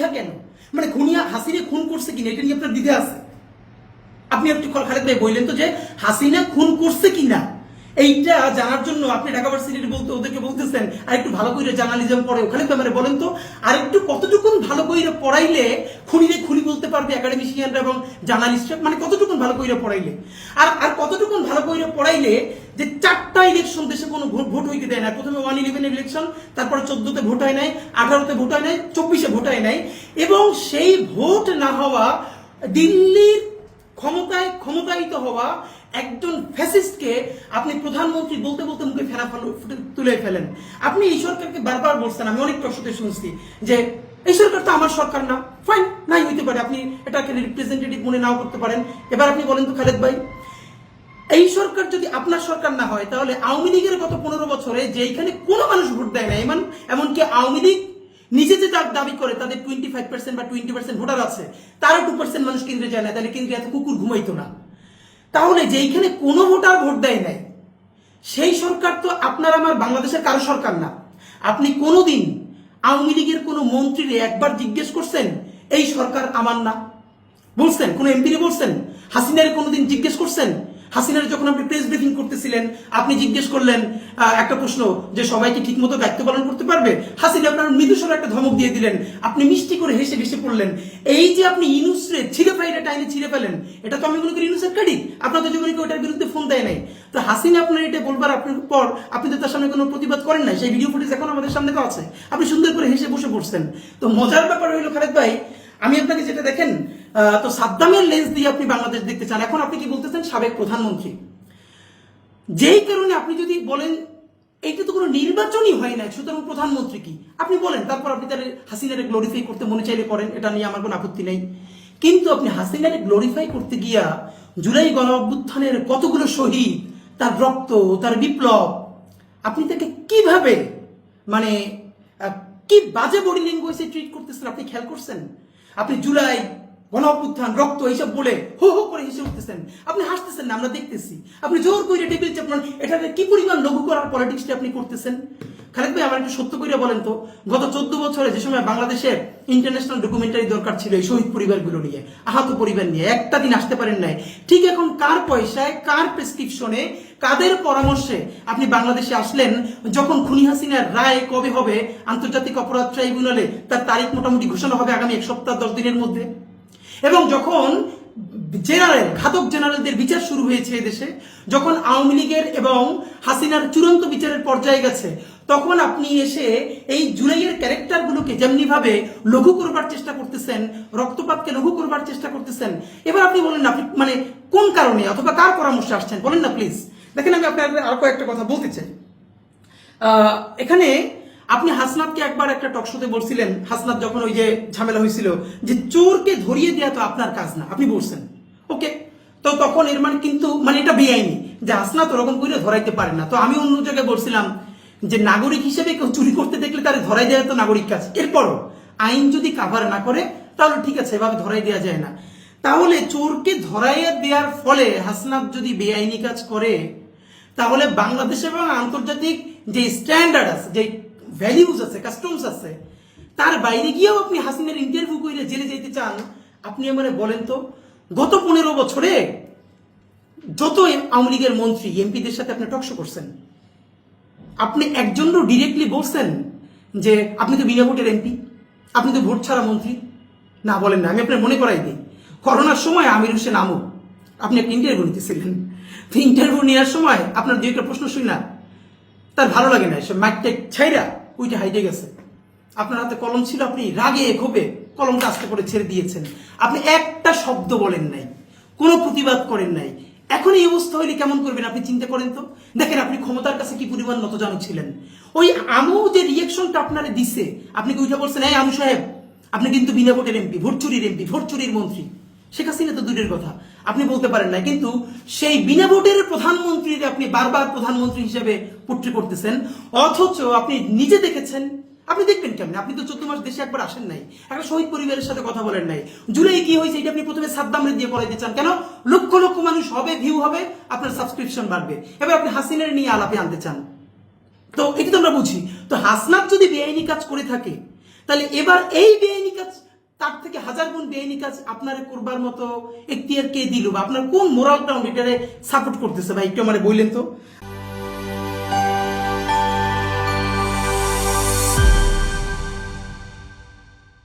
দ্বিধা কেন? মানে খুনিয়া হাসিনে খুন করছে কিনা, এটা নিয়ে আপনার দ্বিধা আছে। আপনি একটু খালেদ ভাই বললেন তো যে হাসিনা খুন করছে কিনা? এইটা জানার জন্য আপনি ঢাকা ভার্সিটির বলতে ওদেরকে বলতেছেন আর একটু ভালো করে জার্নালিজম পড়ে, ওখানে তো মানে বলেন তো আর একটু কতটুকুন ভালো করে পড়াইলে খুনিরে খুনি বলতে পারবে একাডেমিশিয়ানরা এবং জার্নালিস্টরা মানে কতটুকুন ভালো করে পড়াইলে? আর আর কতটুকুন ভালো করে পড়াইলে যে চারটা ইলেকশন দেশে কোনো ভোট হইতে দেয় না। প্রথমে ওয়ান ইলেভেন ইলেকশন তারপরে চোদ্দতে ভোট হয় নাই, আঠারোতে ভোট হয় নাই, চব্বিশে ভোট হয় নাই, এবং সেই ভোট না হওয়া দিল্লির ক্ষমতায় ক্ষমতায়িত হওয়া একজন ফ্যাসিস্টকে আপনি প্রধানমন্ত্রী বলতে বলতে মুখে ফেরা তুলে ফেলেন। আপনি এই সরকারকে বারবার বলছেন, আমি অনেক প্রশ্নতে শুনছি যে এই সরকার তো আমার সরকার না। ফাইন নাই হইতে পারে। আপনি এটাকে রিপ্রেজেন্টেটিভ মনে নাও করতে পারেন। এবার আপনি বলেন তো খালেদ ভাই, এই সরকার যদি আপনার সরকার না হয়, তাহলে আওয়ামী লীগের গত পনেরো বছরে যেখানে কোনো মানুষ ভোট দেয় না, এমন এমনকি আওয়ামী লীগ নিজে যে দাবি- দাবি করে, তাদের টোয়েন্টি ফাইভ পার্সেন্ট বা টোয়েন্টি পার্সেন্ট ভোটার আছে, তারও টু পার্সেন্ট মানুষ কেন্দ্রে যায় না। তাহলে কেন্দ্রে এত কুকুর ঘুমাইতো না। তাহলে যেইখানে কোনো ভোটার ভোট দেয় নাই, সেই সরকার তো আপনার আমার বাংলাদেশের কারও সরকার না। আপনি কোনোদিন আওয়ামী লীগের কোনো মন্ত্রীরে একবার জিজ্ঞেস করছেন, এই সরকার আমার না? বলছেন, কোনো এমপিরে বলছেন? হাসিনারে কোনোদিন জিজ্ঞেস করছেন? হাসিনার যখন আপনি প্রেস ব্রিফিং করতেছিলেন, আপনি জিজ্ঞেস করলেন একটা প্রশ্ন যে সবাই কি ঠিকমতো দায়িত্ব পালন করতে পারবে? হাসিনা আপনার মৃদুস্বর একটা ধমক দিয়ে দিলেন। আপনি মিষ্টি করে হেসে হেসে পড়লেন। এই যে আপনি ইনুসরে ছিঁড়ে ফেলে টাইনে ছিঁড়ে ফেলেন, এটা তো আমি মনে করি ইনুসের ক্রেডিট আপনাদের জীবনে কেউ এটার বিরুদ্ধে ফোন দেয় নাই। তো হাসিনা আপনার এটা বলবার আপনার পর আপনি তো তার সামনে কোনো প্রতিবাদ করেন নাই। সেই ভিডিও ফুটেজ এখন আমাদের সামনে তো আছে। আপনি সুন্দর করে হেসে বসে পড়ছেন। তো মজার ব্যাপার হইল খালেদ ভাই, আমি আপনাকে যেটা দেখেন তো সাদ্দামের লেন্স দিয়ে আপনি বাংলাদেশ দেখতে চান। এখন আপনি কি বলতেছেন? সাবেক প্রধানমন্ত্রী। যেই কারণে আপনি যদি বলেন, এইটা তো কোনো নির্বাচনই হয় না সুতরাং প্রধানমন্ত্রী কি? আপনি বলেন, তারপর আপনি তার হাসিনারে গ্লোরিফাই করতে মনে চাইলে করেন, এটা নিয়ে আমার কোনো আপত্তি নেই। কিন্তু আপনি হাসিনারে গ্লোরিফাই করতে গিয়া জুলাই গণ অভ্যুত্থানের কতগুলো শহীদ, তার রক্ত, তার বিপ্লব, আপনি তাকে কীভাবে মানে কি বাজে বডি ল্যাঙ্গুয়েজে ট্রিট করতেছেন? আপনি খেয়াল করছেন? আপনি জুলাই গণ রক্ত, এইসব বলে হো হো করে হেসে উঠতেছেন। আপনি হাসতেছেন না, আমরা দেখতেছি। আপনি জোর করে টেবিল চাপনান এটাকে কি পরিমাণ লঘু করার পলিটিক্সটা আপনি করতেছেন? খালেদ ভাই, আমার একটু সত্য করে বলেন তো, গত চোদ্দ বছরে যে সময় বাংলাদেশের ইন্টারন্যাশনাল ডকুমেন্টারি দরকার ছিল এই শহীদ পরিবারগুলো নিয়ে, আহত পরিবার নিয়ে, একটা দিন আসতে পারেন নাই। ঠিক এখন কার পয়সায়, কার প্রেসক্রিপশনে কাদের পরামর্শে আপনি বাংলাদেশে আসলেন, যখন খুনি হাসিনার রায় কবে হবে, আন্তর্জাতিক অপরাধ ট্রাইব্যুনালে তার তারিখ মোটামুটি ঘোষণা হবে আগামী এক সপ্তাহ, দশ দিনের মধ্যে? এবং যখন জেনারেল ঘাতক জেনারেলদের বিচার শুরু হয়েছে দেশে, যখন আওয়ামী লীগের এবং হাসিনার চূড়ান্ত বিচারের পর্যায়ে গেছে, তখন আপনি এসে এই জুলাইয়ের ক্যারেক্টারগুলোকে যেমনি ভাবে লঘু করবার চেষ্টা করতেছেন, রক্তপাতকে লঘু করবার চেষ্টা করতেছেন, এবার আপনি বলেন না, আপনি মানে কোন কারণে অথবা কার পরামর্শে আসছেন? বলেন না প্লিজ দেখেন, আমি আপনার আর কয়েকটা কথা বলতে চাই। এখানে আপনি হাসনাতকে একবার একটা টকশোতে বলছিলেন, হাসনাত যখন ওই যে ঝামেলা হয়েছিল, যে চোরকে ধরিয়ে দেওয়া তো আপনার কাজ না, আপনি বলছেন। ওকে? তো তখন এর মানে কিন্তু মানে এটা বেআইনি, যে হাসনাত ওরকম করে ধরাইতে পারে না। তো আমি অন্য জায়গায় বলছিলাম যে নাগরিক হিসেবে কেউ চুরি করতে দেখলে তার ধরাই দেওয়া তো নাগরিক কাজ। এরপরও আইন যদি কাভার না করে, তাহলে ঠিক আছে, এভাবে ধরাই দেওয়া যায় না। তাহলে চোরকে ধরাইয়া দেওয়ার ফলে হাসনাত যদি বেআইনি কাজ করে, তাহলে বাংলাদেশ এবং আন্তর্জাতিক যে স্ট্যান্ডার্ড আছে, যে ভ্যালিউজ আছে কাস্টমস আছে, তার বাইরে গিয়েও আপনি হাসিনের ইন্টারভিউ করে জেলে যেতে চান, আপনি আমার বলেন তো, গত পনেরো বছরে যত আওয়ামী লীগের মন্ত্রী, এমপিদের সাথে আপনি টকশো করছেন, আপনি একজনও ডিরেক্টলি বলছেন যে, আপনি তো বিনা ভোটের এমপি, আপনি তো ভোট ছাড়া মন্ত্রী, না বলেন না, আমি আপনার মনে করাই দিই, করোনার সময় আমির হোসেন আমু, আপনি একটা ইন্টারভিউ নিতেছিলেন তো ইন্টারভিউ নেওয়ার সময় আপনার দুই একটা প্রশ্ন শুই না তার ভালো লাগে না, সে মাইকটা ছাইরা উইটা হাইটে গেছে। আপনার হাতে কলম ছিল, আপনি রাগে ক্ষোভে কলমটা আস্তে করে ছেড়ে দিয়েছেন। আপনি একটা শব্দ বলেন নাই, কোনো প্রতিবাদ করেন নাই। এখন এই অবস্থা হইলে কেমন করবেন আপনি চিন্তা করেন তো? দেখেন আপনি ক্ষমতার কাছে কি পরিমাণ নতজানু ছিলেন? ওই আমু যে রিয়েকশনটা আপনারা দিছে, আপনি কি উঠে বলছেন, এই আমু সাহেব, আপনি কিন্তু বিনা ভোটের এমপি ভোট চুরির এমপি ভোট চুরির মন্ত্রী। শেখ হাসিনা তো দূরের কথা, আপনি বলতে পারেন না কিন্তু সেই বিনা ভোটের প্রধানমন্ত্রীর আপনি বারবার প্রধানমন্ত্রী হিসেবে পোট্রি করতেছেন, অথচ আপনি নিজে দেখেছেন। আপনি দেখবেন কেমন? আপনি তো চোদ্দ মাস দেশে একবার আসেন নাই, একটা শহীদ পরিবারের সাথে কথা বলেন নাই। জুলাই কি হয়েছে এটা আপনি প্রথমে সাদ্দামরে দিয়ে করাইতে চান কেন? লক্ষ লক্ষ মানুষ হবে ভিউ হবে, আপনার সাবস্ক্রিপশন বাড়বে। এবার আপনি হাসিনের নিয়ে আলাপে আনতে চান। তো এটা তো আমরা বুঝি। তো হাসনাত যদি বেআইনি কাজ করে থাকে, তাহলে এবার এই বেআইনি কাজ, তার থেকে হাজার গুণ বেআইনি কাজ আপনার করবার মতো এখতিয়ার কে দিল বা আপনার কোন মোরাল গ্রাউন্ড এটারে সাপোর্ট করতেছে ভাই একটু আমার বললেন তো?